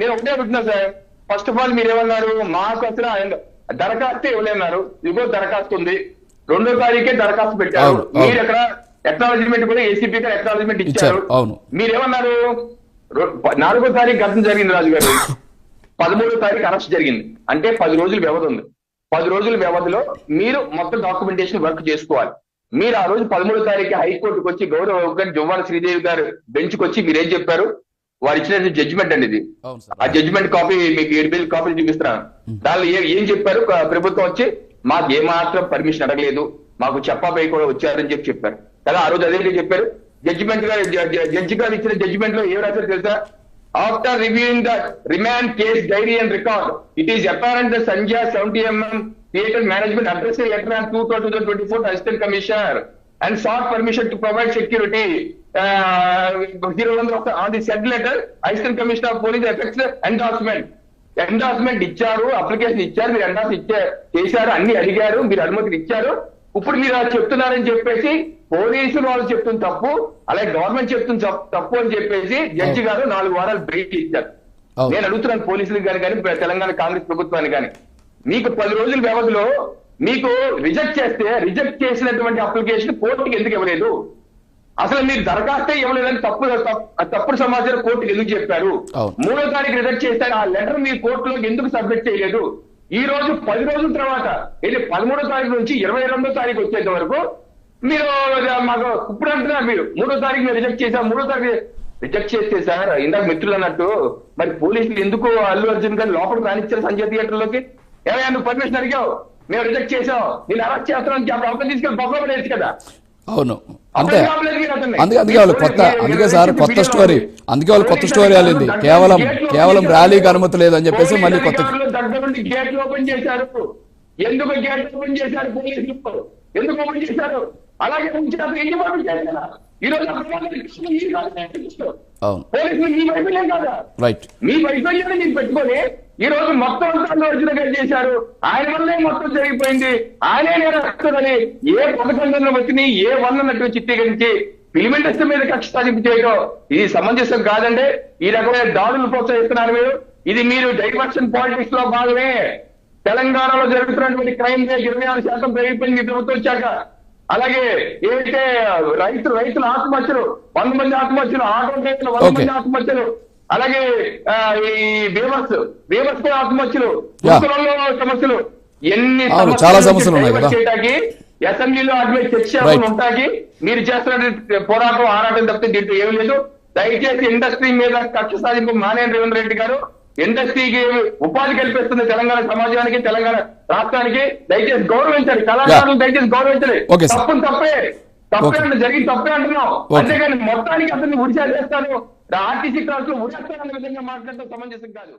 నేను ఒకటే అడుగుతున్నా సార్? ఫస్ట్ ఆఫ్ ఆల్ మీరు ఏమన్నారు? మాకు అసలు ఆయన దరఖాస్తు ఇవ్వలేన్నారు ఇదిగో దరఖాస్తు ఉంది. రెండో తారీఖే దరఖాస్తు పెట్టారు. మీరు ఎక్కడ ఎక్నాలజ్మెంట్ కూడా ఏసీపీ గారు ఎక్నాలజ్మెంట్ ఇచ్చారు. మీరేమన్నారు నాలుగో తారీఖు ఘటన జరిగింది రాజు గారు. పదమూడో తారీఖు అరెస్ట్ జరిగింది. అంటే పది రోజుల వ్యవధి ఉంది. పది రోజుల వ్యవధిలో మీరు మొత్తం డాక్యుమెంటేషన్ వర్క్ చేసుకోవాలి. మీరు ఆ రోజు పదమూడో తారీఖు హైకోర్టుకు వచ్చి గౌరవ గారు జువ్వాల శ్రీదేవి గారు బెంచ్కి వచ్చి మీరేం చెప్పారు? వారు ఇచ్చిన జడ్జిమెంట్ అండి ఇది. ఆ జడ్జిమెంట్ కాపీ మీకు ఏడు పేజీ కాపీ చూపిస్తున్నాను దానిలో ఏ- చెప్పారు? ప్రభుత్వం వచ్చి మాకు ఏమాత్రం పర్మిషన్ అడగలేదు. మాకు చెప్పబోయి కూడా వచ్చారని చెప్పి చెప్పారు. కదా ఆ రోజు అదే చెప్పారు. జడ్జిమెంట్ గారు జడ్జి గారు ఇచ్చిన జడ్జిమెంట్లో ఏం రాశారు తెలుసా? After reviewing the remand case diary and record it is apparent the Sandhya seventy MM theatre management address letter and two thousand twenty four assistant commissioner and sought permission to provide security. Uh, on the said letter, Assistant Commissioner of Police affects the endorsement. Endorsement ఇచ్చారు application ఇచ్చారు మీరు endorse ఇచ్చారు చేశారు అన్ని అడిగారు మీరు అనుమతిని ఇచ్చారు ఇప్పుడు మీరు అది చెప్తున్నారని చెప్పేసి పోలీసులు వాళ్ళు చెప్తుంది తప్పు అలాగే గవర్నమెంట్ చెప్తుంది తప్పు- అని చెప్పేసి జడ్జి గారు నాలుగు వారాలు బ్రేక్ ఇచ్చారు. నేను అడుగుతున్నాను పోలీసులకు కానీ కానీ తెలంగాణ కాంగ్రెస్ ప్రభుత్వాన్ని కానీ మీకు పది రోజుల వ్యవధిలో మీకు రిజెక్ట్ చేస్తే రిజెక్ట్ చేసినటువంటి అప్లికేషన్ కోర్టుకి ఎందుకు ఇవ్వలేదు? అసలు మీరు దరఖాస్తే ఇవ్వలేదని తప్పు తప్పు- తప్పుడు సమాచారం కోర్టుకి ఎందుకు చెప్పారు. మూడో తారీఖు రిజెక్ట్ చేస్తారు ఆ లెటర్ మీ కోర్టులో ఎందుకు సబ్మిట్ చేయలేదు? ఈ రోజు పది రోజుల తర్వాత ఇది పదమూడో తారీఖు నుంచి ఇరవై రెండో తారీఖు వచ్చేంత వరకు మీరు మాకు ఇప్పుడు అంటున్నారు మీరు. మూడో తారీఖు మీరు రిజెక్ట్ చేశారు. మూడో తారీఖు రిజెక్ట్ చేస్తే సార్ ఇందాక మిత్రులు అన్నట్టు మరి పోలీసులు ఎందుకు అల్లు అర్జున్ గారు లోపలికి రానిచ్చారు సంజయ్ థియేటర్లోకి ఏమైనా నువ్వు పర్మిషన్ అడిగావు? మేము రిజెక్ట్ చేసాం నేను అరెస్ట్ చేస్తున్నాను చెప్పి అప్పుడు తీసుకెళ్ళి బొక్కలో పడేసి కదా. అవును. అంతే. అందుకే అందుకే వాళ్ళు కొత్త అందుకే సార్ కొత్త స్టోరీ అందుకే వాళ్ళు కొత్త స్టోరీ వెళ్ళింది. కేవలం కేవలం ర్యాలీకి అనుమతి లేదని చెప్పేసి మళ్ళీ కొత్త అధికారులు దగ్గర నుండి గేట్లు ఓపెన్ చేశారు. ఎందుకు గేట్ ఓపెన్ చేశారు ఎందుకు ఓపెన్ చేశారు? అలాగే ఉంచారు. ఎన్ని పంపించారు కదా ఈ రోజు పోలీసులు మీ వైఫల్యం కాదా. రైట్ మీ వైఫల్యాన్ని మీరు పెట్టుకొని ఈ రోజు మొత్తం అంతా అర్జున గారు చేశారు? ఆయన వల్లే మొత్తం జరిగిపోయింది. ఆయనే నేను వస్తుందని ఏ పథకంలో వచ్చింది ఏ వన్నట్టు చిత్రీకరించి ఫిలిం ఇండస్ట్రీ మీద కక్ష సాధింపు చేయడం ఇది సమంజసం కాదండి. ఈ రకమైన దాడులు ప్రోత్సహిస్తున్నారు మీరు. ఇది మీరు డైవర్షన్ పాలిటిక్స్లో భాగమే. తెలంగాణలో జరుగుతున్నటువంటి క్రైమ్ రేట్ ఇరవై ఆరు శాతం పెరిగిపోయింది ప్రభుత్వం వచ్చాక. అలాగే ఏదైతే రైతు రైతుల ఆత్మహత్యలు వంద మంది ఆత్మహత్యలు ఆటో రైతులు వంద. మంది ఆత్మహత్యలు అలాగే ఈ బీమస్తో ఆత్మహత్యలు సమస్యలు ఎన్ని చాలా సమస్యలు. చేయడానికి అసెంబ్లీలో అడ్వైస్ చర్చ. ఉంటాకి మీరు చేస్తున్న పోరాటం ఆరాటం తప్పితే దీంట్లో ఏం లేదు దయచేసి ఇండస్ట్రీ మీద కక్ష సాధింపు మానేని రేవంత్ రెడ్డి గారు ఇండస్ట్రీకి ఉపాధి కల్పిస్తుంది తెలంగాణ సమాజానికి తెలంగాణ రాష్ట్రానికి? దయచేసి గౌరవించాలి కళాకారులు దయచేసి గౌరవించాలి తప్పే. తప్పే Okay. అంటే జరిగింది తప్పే అంటున్నాం. అంతేగాని మొత్తానికి అతన్ని ఉడిచేస్తాను ఆర్టీసీ క్లాస్లో ఉడేస్తానన్న విధంగా మాట్లాడటం సమంజసం కాదు.